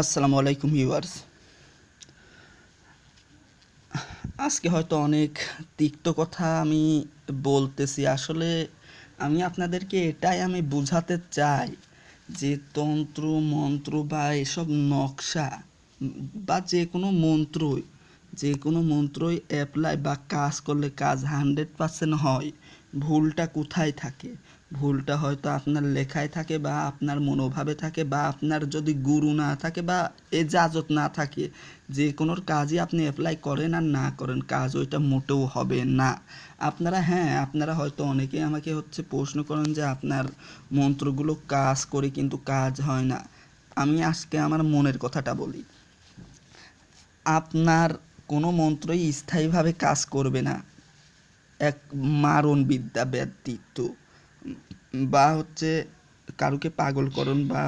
আসসালামু আলাইকুম ভিউয়ার্স। আজকে হয়তো অনেক তিক্ত কথা আমি বলতেছি। আসলে আমি আপনাদেরকে এটাই আমি বোঝাতে চাই যে তন্ত্র, মন্ত্র বা এসব নকশা বা যে কোনো মন্ত্রই, যে কোনো মন্ত্রই অ্যাপ্লাই বা কাজ করলে কাজ হান্ড্রেড পার্সেন্ট হয়। ভুলটা কোথায় থাকে? ভুলটা হয়তো আপনার লেখায় থাকে বা আপনার মনোভাবে থাকে বা আপনার যদি গুরু না থাকে বা এজাজত না থাকে, যে কোনো কাজই আপনি অ্যাপ্লাই করেন আর না করেন, কাজ ওইটা মোটেও হবে না। আপনারা হ্যাঁ আপনারা হয়তো অনেকেই আমাকে হচ্ছে প্রশ্ন করেন যে আপনার মন্ত্রগুলো কাজ করে কিন্তু কাজ হয় না। আমি আজকে আমার মনের কথাটা বলি। আপনার কোনো মন্ত্রই স্থায়ীভাবে কাজ করবে না। এক মারণ বিদ্যা ব্যতীত বা হচ্ছে কারুকে পাগলকরণ বা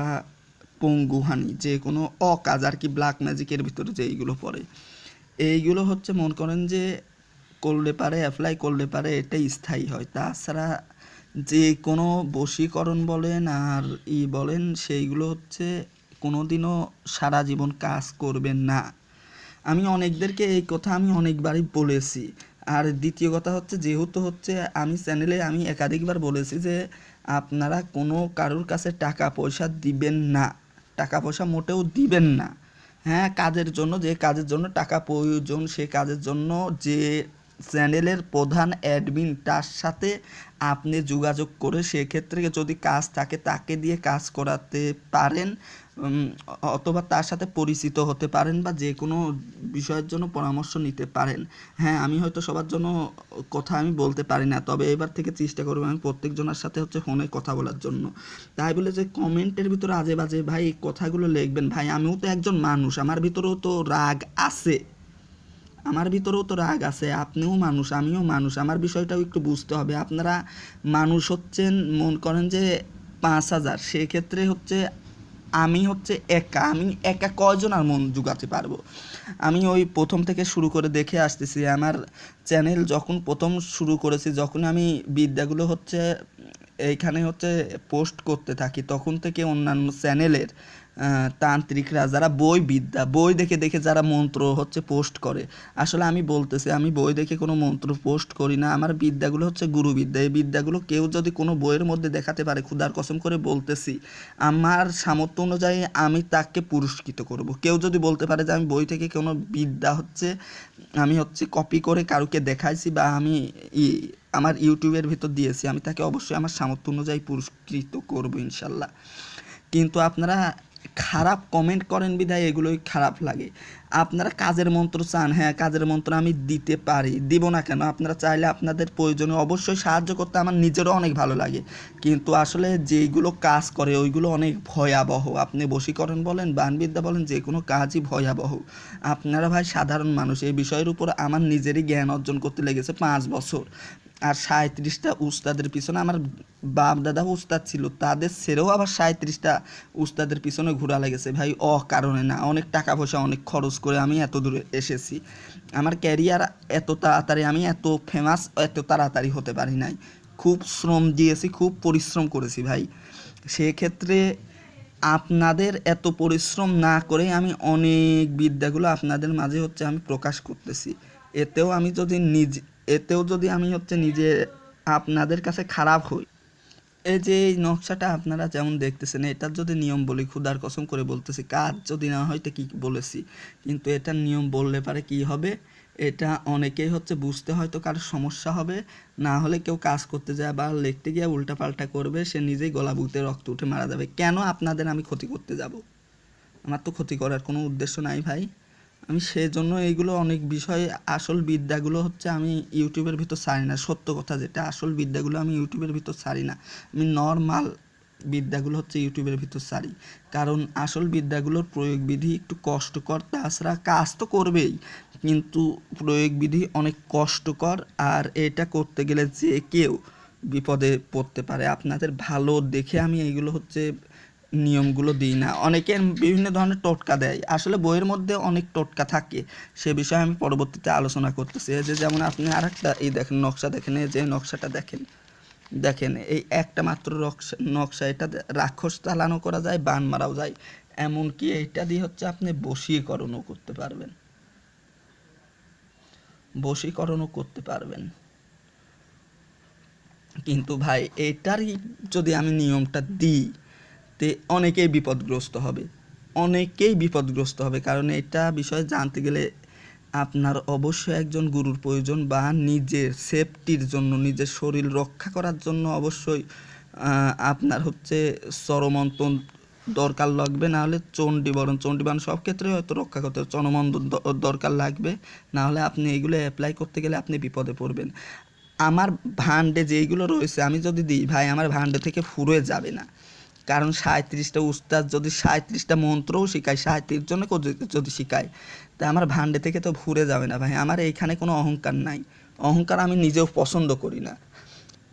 পঙ্গুহানি যে কোনো অকাজ আর কি ব্ল্যাক ম্যাজিকের ভিতরে যে এইগুলো পড়ে। এইগুলো হচ্ছে মনে করেন যে করলে পারে অ্যাপ্লাই করলে পারে এটাই স্থায়ী হয়। তাছাড়া যে কোনো বশীকরণ বলেন আর ই বলেন, সেইগুলো হচ্ছে কোনোদিনও সারা জীবন কাজ করবেন না। আমি অনেকদেরকে এই কথা আমি অনেকবারই বলেছি। আর দ্বিতীয় কথা হচ্ছে, যেহেতু হচ্ছে আমি চ্যানেলে আমি একাধিকবার বলেছি যে আপনারা কোনো কারুর কাছে টাকা পয়সা দিবেন না। টাকা পয়সা মোটেও দিবেন না। হ্যাঁ কাজের জন্য, যে কাজের জন্য টাকা প্রয়োজন, সে কাজের জন্য যে চ্যানেলের প্রধান অ্যাডমিন তার সাথে আপনি যোগাযোগ করে সেক্ষেত্রে যদি কাজ থাকে তাকে দিয়ে কাজ করাতে পারেন অথবা তার সাথে পরিচিত হতে পারেন বা যে কোনো বিষয়ের জন্য পরামর্শ নিতে পারেন। হ্যাঁ আমি হয়তো সবার জন্য কথা আমি বলতে পারি না, তবে এবার থেকে চেষ্টা করব আমি প্রত্যেকজনের সাথে হচ্ছে ফোনে কথা বলার জন্য। তাই বলে যে কমেন্টের ভিতরে আজে বাজে ভাই কথাগুলো লিখবেন। ভাই, আমিও তো একজন মানুষ, আমার ভিতরেও তো রাগ আছে। আমার ভিতরেও তো রাগ আছে, আপনিও মানুষ, আমিও মানুষ। আমার বিষয়টাও একটু বুঝতে হবে। আপনারা মানুষ হচ্ছেন, মন করেন যে পাঁচ হাজার। সেক্ষেত্রে হচ্ছে আমি হচ্ছে একা। আমি একা কয়জন আর মন জুগাতে পারব? আমি ওই প্রথম থেকে শুরু করে দেখে আসতেছি। আমার চ্যানেল যখন প্রথম শুরু করেছি, যখন আমি বিদ্যাগুলো হচ্ছে এইখানে হচ্ছে পোস্ট করতে থাকি, তখন থেকে অন্যান্য চ্যানেলের তান্ত্রিকরা যারা বই বিদ্যা বই দেখে দেখে যারা মন্ত্র হচ্ছে পোস্ট করে, আসলে আমি বলতেছি, আমি বই দেখে কোনো মন্ত্র পোস্ট করি না, আমার বিদ্যাগুলো হচ্ছে গুরু বিদ্যা এই বিদ্যাগুলো কেউ যদি কোনো বইয়ের মধ্যে দেখাতে পারে, ক্ষুধার কসম করে বলতেছি, আমার সামর্থ্য অনুযায়ী আমি তাকে পুরস্কৃত করব, কেউ যদি বলতে পারে যে আমি বই থেকে কোনো বিদ্যা হচ্ছে, আমি হচ্ছে কপি করে কারুকে দেখাইছি বা আমি আমার ইউটিউবের ভিতর দিয়েছি, আমি তাকে অবশ্যই আমার সামর্থ্য অনুযায়ী পুরস্কৃত করব ইনশাল্লাহ। কিন্তু আপনারা খারাপ কমেন্ট করেন বিধায় এগুলোই খারাপ লাগে। আপনারা কাজের মন্ত্র চান হ্যাঁ কাজের মন্ত্র আমি দিতে পারি, দিব না কেন? আপনারা চাইলে আপনাদের প্রয়োজনে অবশ্যই সাহায্য করতে আমার নিজেরও অনেক ভালো লাগে। কিন্তু আসলে যেইগুলো কাজ করে ওইগুলো অনেক ভয়াবহ। আপনি বশীকরণ বলেন, বানবিদ্যা বলেন যে কোনো কাজই ভয়াবহ। আপনারা ভাই সাধারণ মানুষ, এই বিষয়ের উপর আমার নিজেরই জ্ঞান অর্জন করতে লেগেছে পাঁচ বছর। আর সাঁত্রিশটা উস্তাদের পিছনে আমার বাপ দাদা উস্তাদ ছিল, তাদের ছেড়েও আবার সাঁত্রিশটা উস্তাদের পিছনে ঘোরা লেগেছে। ভাই অ কারণে না, অনেক টাকা পয়সা, অনেক খরচ করে আমি এত দূরে এসেছি। আমার ক্যারিয়ার এত তাড়াতাড়ি, আমি এত ফেমাস এত তাড়াতাড়ি হতে পারি নাই। খুব শ্রম দিয়েছি, খুব পরিশ্রম করেছি ভাই। সেক্ষেত্রে আপনাদের এত পরিশ্রম না করে আমি অনেক বিদ্যাগুলো আপনাদের মাঝে হচ্ছে আমি প্রকাশ করতেছি। এতেও আমি যদি নিজে এতেও যদি আমি হচ্ছে নিজে আপনাদের কাছে খারাপ হই, এই যে এই নকশাটা আপনারা যেমন দেখতেছেন, এটার যদি নিয়ম বলি, ক্ষুধার কসম করে বলতেছি, কাজ যদি না হয় তো কি বলেছি? কিন্তু এটার নিয়ম বললে পারে কি হবে? এটা অনেকেই হচ্ছে বুঝতে হয়তো কারও সমস্যা হবে, না হলে কেউ কাজ করতে যায় বা লিখতে গিয়ে উল্টাপাল্টা করবে, সে নিজেই গলা বুকতে রক্ত উঠে মারা যাবে। কেন আপনাদের আমি ক্ষতি করতে যাব? আমার তো ক্ষতি করার কোনো উদ্দেশ্য নাই ভাই। আমি সেজন্য এইগুলো অনেক বিষয়, আসল বিদ্যাগুলো হচ্ছে আমি ইউটিউবের ভিতর ছাড়ি না। সত্য কথা যেটা, আসল বিদ্যাগুলো আমি ইউটিউবের ভিতর ছাড়ি না। আমি নর্মাল বিদ্যাগুলো হচ্ছে ইউটিউবের ভিতর ছাড়ি। কারণ আসল বিদ্যাগুলোর প্রয়োগ বিধি একটু কষ্টকর, তাছাড়া কাজ তো করবেই। কিন্তু প্রয়োগ বিধি অনেক কষ্টকর, আর এটা করতে গেলে যে কেউ বিপদে পড়তে পারে। আপনাদের ভালো দেখে আমি এইগুলো হচ্ছে নিয়মগুলো দিই না। অনেকে বিভিন্ন ধরনের টোটকা দেয়। আসলে বইয়ের মধ্যে অনেক টোটকা থাকে। সে বিষয়ে আমি পরবর্তীতে আলোচনা করতেছি। এই যে যেমন আপনি আরেকটা এই দেখেন, নকশা দেখেন, এই যে নকশাটা দেখেন দেখেন, এই একটা মাত্র নকশা, এটা রাক্ষস চালানো করা যায়, বান মারাও যায়। এমনকি এটা দিয়ে হচ্ছে আপনি বশীকরণও করতে পারবেন। বশীকরণও করতে পারবেন। কিন্তু ভাই, এটারই যদি আমি নিয়মটা দিই তে অনেকেই বিপদগ্রস্ত হবে। অনেকেই বিপদগ্রস্ত হবে, কারণ এটা বিষয়ে জানতে গেলে আপনার অবশ্যই একজন গুরুর প্রয়োজন বা নিজের সেফটির জন্য, নিজের শরীর রক্ষা করার জন্য অবশ্যই আপনার হচ্ছে চরমন্তন দরকার লাগবে। না হলে চণ্ডীবরণ চণ্ডীবরণ সব ক্ষেত্রে হয়তো রক্ষা করতে হবে। চরমন্তন দরকার লাগবে। না হলে আপনি এগুলো অ্যাপ্লাই করতে গেলে আপনি বিপদে পড়বেন। আমার ভান্ডে যেইগুলো রয়েছে, আমি যদি দিই, ভাই, আমার ভান্ডে থেকে ফুরোয় যাবে না। কারণ সাঁত্রিশটা উস্তাদ যদি সাঁত্রিশটা মন্ত্রও শেখায়, সাঁত্রিশ জনে যদি শেখায়, তা আমার ভান্ডে থেকে তো ফুরে যাবে না ভাই। আমার এইখানে কোনো অহংকার নাই। অহংকার আমি নিজেও পছন্দ করি না।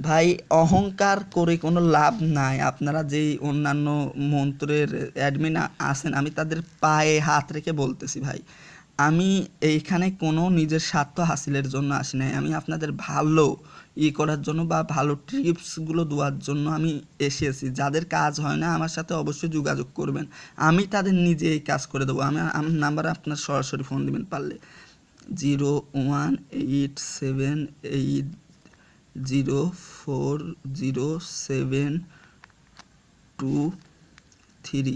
ভাই, অহংকার করে কোনো লাভ নাই। আপনারা যেই অন্যান্য মন্ত্রের অ্যাডমিন আছেন, আমি তাদের পায়ে হাত রেখে বলতেছি ভাই। আমি এইখানে কোনো নিজের স্বার্থ হাসিলের জন্য আসি নাই। আমি আপনাদের ভালো ই করার জন্য বা ভালো টিপসগুলো দেওয়ার জন্য আমি এসেছি। যাদের কাজ হয় না, আমার সাথে অবশ্যই যোগাযোগ করবেন। আমি তাদের নিজে এই কাজ করে দেবো। আমি আমার নাম্বারে আপনার সরাসরি ফোন দিবেন পারলে। Zero one eight seven eight zero four zero seven two three.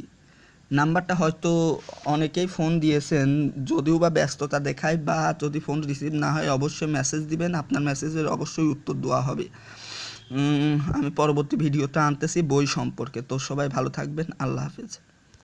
নাম্বারটা হয়তো অনেকেই ফোন দিয়েছেন, যদিও বা ব্যস্ততা দেখায় বা যদি ফোন রিসিভ না হয়, অবশ্যই মেসেজ দিবেন। আপনার মেসেজের অবশ্যই উত্তর দেওয়া হবে। আমি পরবর্তী ভিডিওটা আনতেছি, বই সম্পর্কে। তো সবাই ভালো থাকবেন। আল্লাহ হাফেজ।